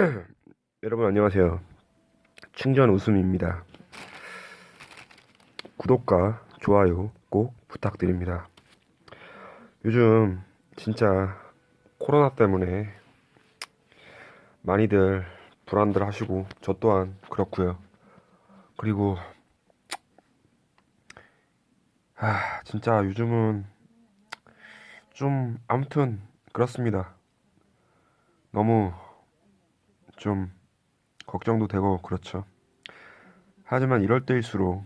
여러분 안녕하세요. 충전 웃음입니다. 구독과 좋아요 꼭 부탁드립니다. 요즘 진짜 코로나 때문에 많이들 불안들 하시고 저 또한 그렇고요. 그리고 아 진짜 요즘은 좀 아무튼 그렇습니다. 너무 좀 걱정도 되고 그렇죠. 하지만 이럴 때일수록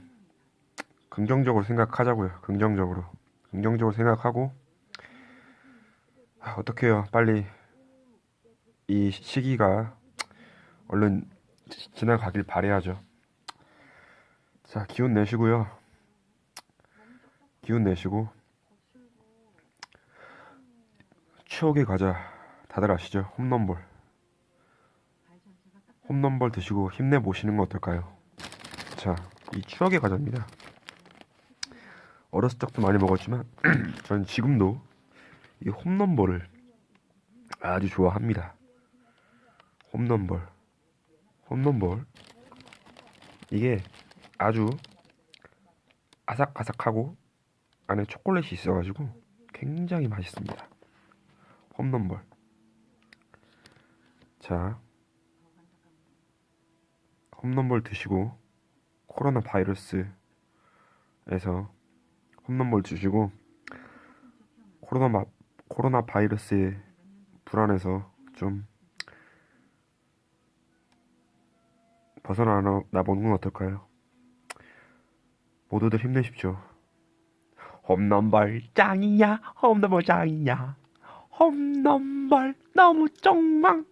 긍정적으로 생각하자고요. 긍정적으로. 긍정적으로 생각하고 아, 어떡해요. 빨리 이 시기가 얼른 지- 지나가길 바래야죠. 자, 기운 내시고요. 기운 내시고 추억의 과자 다들 아시죠? 홈런볼. 홈런볼 드시고 힘내보시는 거 어떨까요? 자, 이 추억의 과자입니다. 어렸을 적도 많이 먹었지만 저는 지금도 이 홈런볼을 아주 좋아합니다. 홈런볼. 홈런볼. 이게 아주 아삭아삭하고 안에 초콜릿이 있어가지고 굉장히 맛있습니다. 홈런볼. 자, 홈런볼 드시고 코로나 바이러스에서 홈런볼 드시고 코로나 마, 코로나 바이러스에 불안해서 좀 벗어나 나보는 건 어떨까요? 모두들 힘내십시오. 홈런볼 짱이야, 홈런볼 짱이야, 홈런볼 너무 쫑망.